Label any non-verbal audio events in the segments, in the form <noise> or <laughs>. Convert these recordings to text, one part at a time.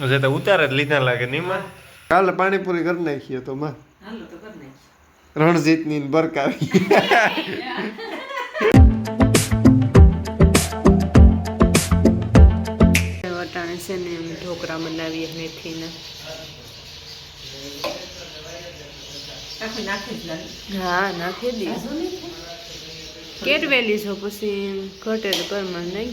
હશે તો ઉતાર જ લીધા લાગે નીમાં કાલે પાણીપુરી કરી નાખીએ તો માં. હાલો તો રણજીતની ને બરકાવી. વટાણે છે ને એમ ઢોકળા બનાવીએ મેથીના. આખું નાખી જ લાગે હા નાખી દી. કેટ વેલી કેટવેલી છો પછી ઘટે તો પરમાણ નહીં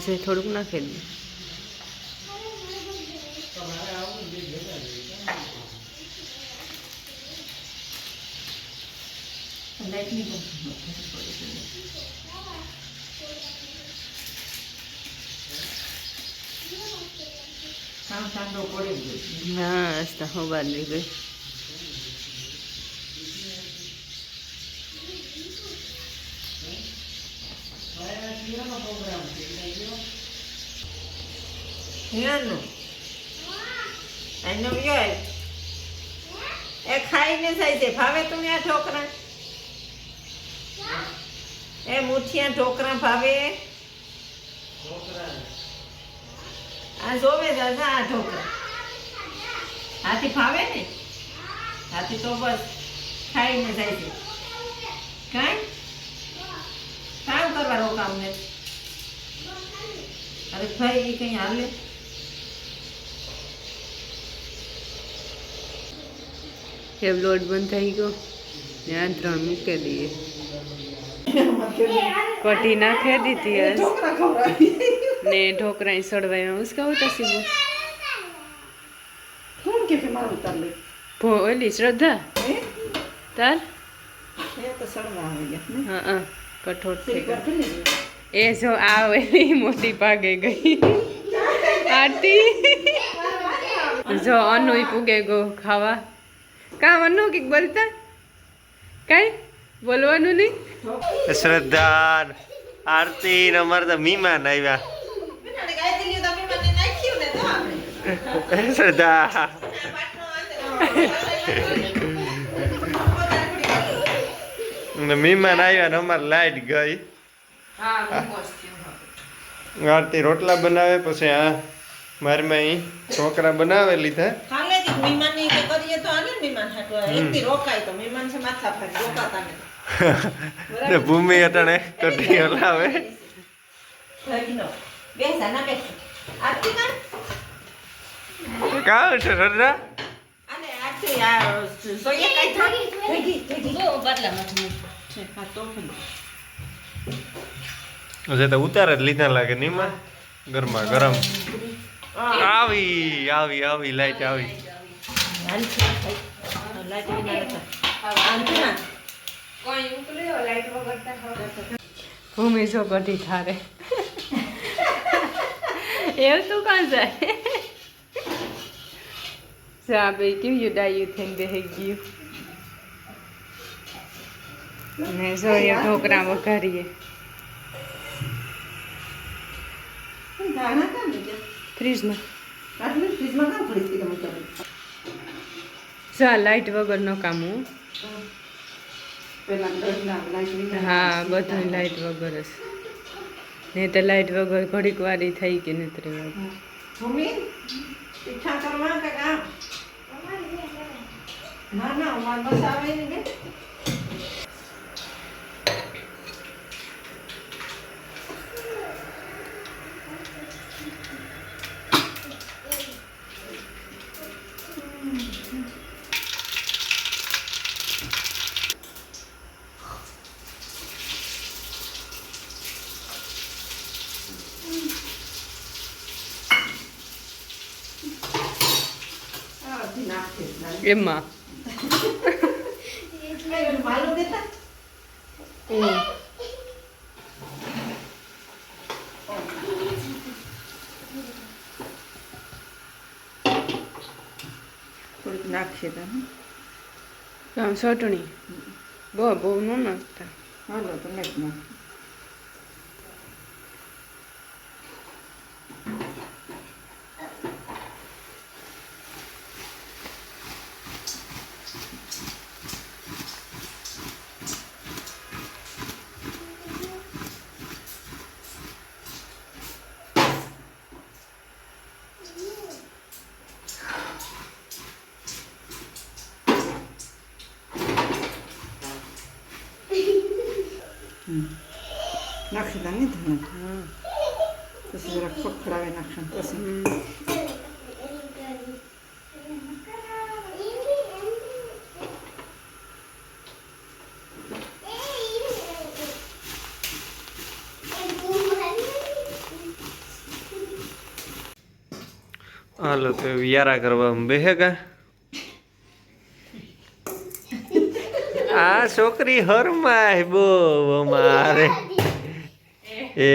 પછી થોડુંક નાખી દઈએ લાઈટની પણ ખબર પડે છે. કામ ઠંડો પડે જ ગયો. હા આસ્તા હું બહાર લઈ ગઈ હિયાનો આનો યો એ ખાઈને થાય છે. ભાવે તું આ ઢોકરા? એ મુઠિયા ઢોકરા ભાવે? આ જોવે દાદા આ ઢોકરા. હાથી ભાવે ને? હાથી તો બસ ખાઈને જાય છે. કાંઈ? કરવા રોકામ ને અરે ભાઈ એ કઈ હાલે? એ લોટ બંધ થઈ ગયો. ત્યાં ત્રણ મૂકી દઈએ. કટી નાખી દીધી ને ઢોકરા સડવાય ઉસકાવું તો સીવું કોણ કે છે મારું ઉતાર લે ભો ઓલી શ્રદ્ધા? તાર? હા હા. કઠોળ થઈ ગયો. એ જો આ ઓલી મોટી પાગે ગઈ. આરતી. જો અનુ પૂગે ગો ખાવા. કામ અનુ કંઈક બોલતા? કઈ? બોલવાનું નહીં? શ્રદ્ધા આરતી અમારે તો મીમાન આવ્યા. શ્રદ્ધા આ પાટનો ને મીમાન આવ્યા ને અમારે લાઈટ ગઈ. આરતી રોટલા બનાવે પછી આ મારી અહીં છોકરા બનાવે લીધા. મહેમાન મહેમાન ભૂમિ અટાણે કટી હલાવે. કાં? કાં છે આ સોઈએ કાંઈ થોડી ગઈ. છે, તો ઉતાર જ લીધા લાગે નીમાં ગરમા ગરમ. આવી આવી આવી લાઈટ આવી? ભૂમિ જો કઢી થારે એવું તું કાં જાય? જા ભાઈ કેવું ડાયું થઈને બેહી ગયું? ને જોઈએ ઢોકરા વઘારીએ? ફ્રીજમાં? જા લાઈટ વગર નો કામ હું. હા બધું લાઈટ વગર જ. નહીં તો લાઈટ વગર ઘડીક વારી થઈ કે નથી રહેવા ના? ના અમારે બસ આવે ને બેન. આ બધી નાખી દીધા. એમાં. થોડીક નાખીએ તમે. આમ ચટણી. બહુ બહુ ન નાખતા. હાલો તો નાખ નાખ નાખી દા નહીં ધણે પછી જરાક ખખડાવી નાખશું પછી હાલો તો વિયારા કરવા બેહેગા આ છોકરી હરમાય બો મારે. એ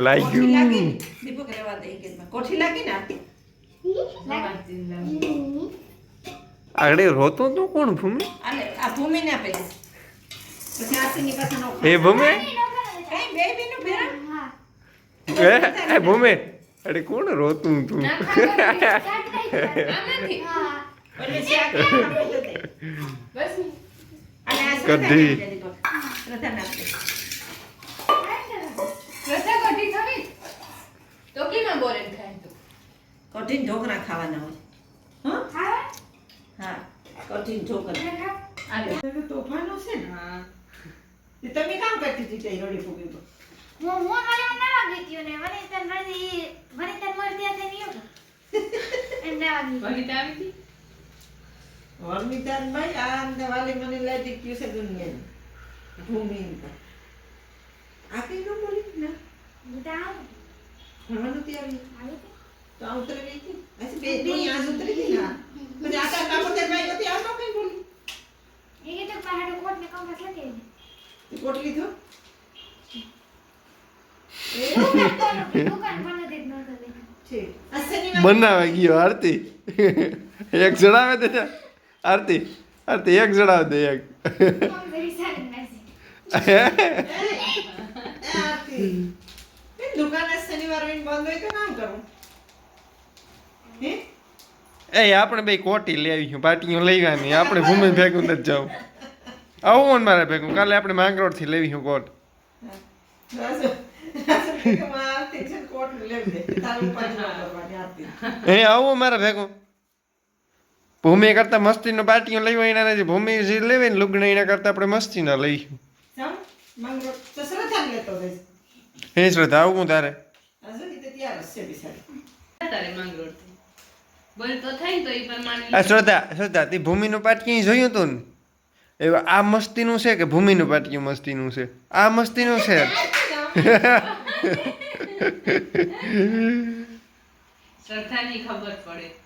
લાગ્યું. કોઠી લાગી? ને. આગળ રોતું તું કોણ ભૂમિ? આ ભૂમિ ને આપે. એ ભૂમિ? એ એ ભૂમિ અરે કોણ રોતું તું? ઓલે <laughs> કઢી. કઠિન ઢોકળા ખાવાના હોય. હં? હા કઠિન ઢોકળા. તો તોફાનો છે ને તે તમે કામ કરતી હતી ત્યાં રોડી ફૂગી પર વર્મિતાન ભાઈ આ વાલી મને લાડી ક્યુ છે દુનિયાની ભૂમિ આપી ન બોલી ના ભણવાનું ત્યાં તો આ ઉતરી ગઈ હતી બે બે આજ ઉતરી ગઈ ના પછી હતી આ કઈ બોલી તે કોટ બનાવે ગયો આરતી એક જણાવે ને. આરતી આરતી એક જણાવે દે એક. એ આપણે બે કોટી લઈ આવીશું પાટીઓ લેવાની આપણે ભૂમિ ભેગું નથી જવું. આવું ને મારે ભેગું. કાલે આપણે માંગરોળથી આરતી છે કોટ લેવ એ આવું મારે ભેગું. ભૂમિ કરતા મસ્તીનો પાટીઓ લેવા એના નથી. ભૂમિ જે લેવે ને લુગ્ન એના કરતા આપણે મસ્તીના ના જઈશ હે શ્રદ્ધા આવું બિચારી. તારે શ્રદ્ધા શ્રદ્ધા તે ભૂમિનું પાટકી જોયું તું ને? એવું આ મસ્તીનું છે કે ભૂમિનું પાટકી મસ્તીનું છે? આ મસ્તીનું છે. શ્રદ્ધાની ખબર પડે.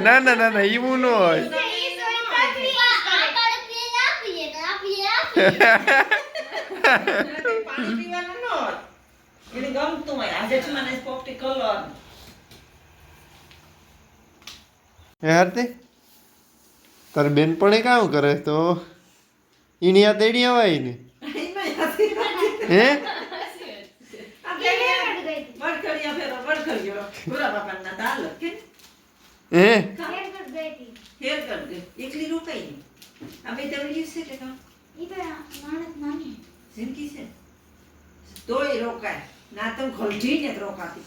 ના ના ના ના એવું ન હોય એને કંઈ પાણી પીવાનું ન હોય એને ગમતું હોય આજે જ મને પોપટી કલર હે હારતી તારી બેનપણી કામ કરે તો એની આ તેડી અવાય ને? <laughs> હે? હે? હેર એકલી રોકાઈ આ બે તવલી છે કે કાં? જિંદગી છે. તોય રોકાય. ના તો ઘલજીને જ રોકાતી.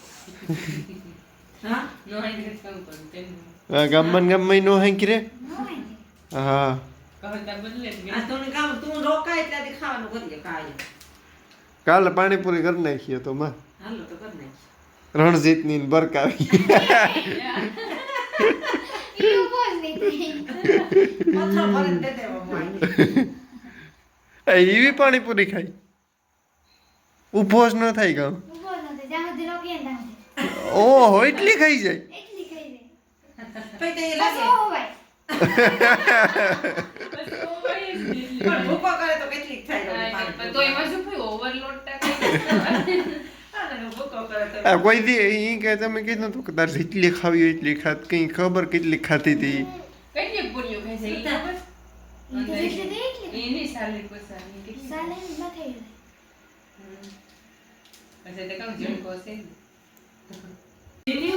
<laughs> હા? નો આઈ તેમ આ ગામમાં ને હાંકી રે? હા. કાલે. પાણીપુરી કરી નાખીએ તો માં. હાલો તો કરી નાખીએ રણજીતની ને દેવો મોય. <laughs> એવી પાણીપુરી ખાઈ. ઉપવાસ ન થાય ગયો ઓહો એટલી ખાઈ જાય. ભૂકો કરે તો કેટલીક થાય ને આ કોઈ દી અહીં કે તમે કીધું હતું કે તારે જેટલી ખાવી હોય એટલી ખાત. કઈ ખબર કેટલી ખાતી હતી કેટલી પૂરીઓ ખાય છે? ઈ એની સાલી કોસાની કેટલી? હમ. પછી તે કામ ઝીણકો કોસે ને. એની